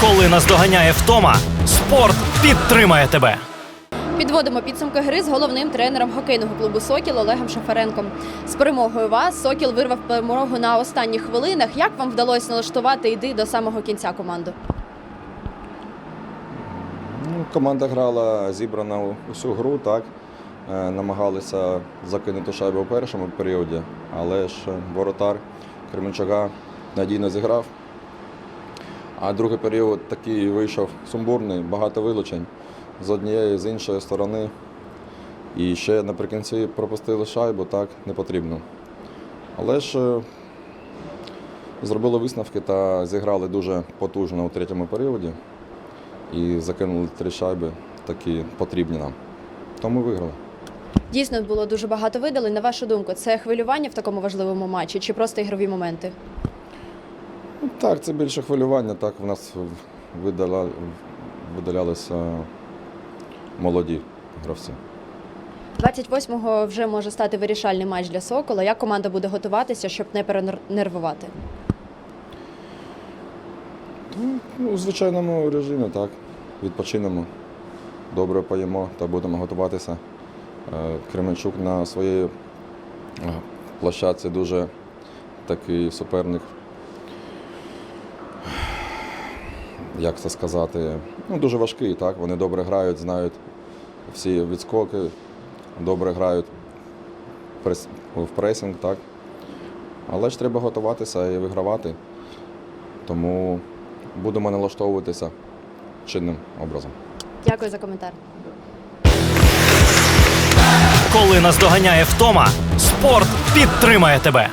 Коли наздоганяє втома, спорт підтримає тебе. Підводимо підсумки гри з головним тренером хокейного клубу Сокіл Олегом Шафаренком. З перемогою вас Сокіл вирвав перемогу на останніх хвилинах. Як вам вдалося налаштувати йди до самого кінця команду? Ну, команда грала зібрана усю гру, так. Е, Намагалися закинути шайбу в першому періоді, але ж воротар Кременчуга надійно зіграв. А другий період такий вийшов сумбурний, багато вилучень з однієї, з іншої сторони. І ще наприкінці пропустили шайбу, так, не потрібно. Але ж е, зробили висновки та зіграли дуже потужно у третьому періоді і закинули три шайби, такі потрібні нам. Тому виграли. Дійсно було дуже багато видалень. На вашу думку, це хвилювання в такому важливому матчі чи просто ігрові моменти? Ну, Так, це більше хвилювання. Так, в нас видаля... видалялися молоді гравці. 28-го вже може стати вирішальний матч для Сокола. Як команда буде готуватися, щоб не перенервувати? Ну, у звичайному режимі, так. Відпочинемо, добре поїмо та будемо готуватися. Е, Кременчук на своїй е, площадці дуже такий суперник. Як це сказати? Ну, дуже важкий, так. Вони добре грають, знають всі відскоки, добре грають прес- в пресинг, так. Але ж треба готуватися і вигравати. Тому будемо налаштовуватися чинним образом. Дякую за коментар. Коли наздоганяє втома, спорт підтримає тебе.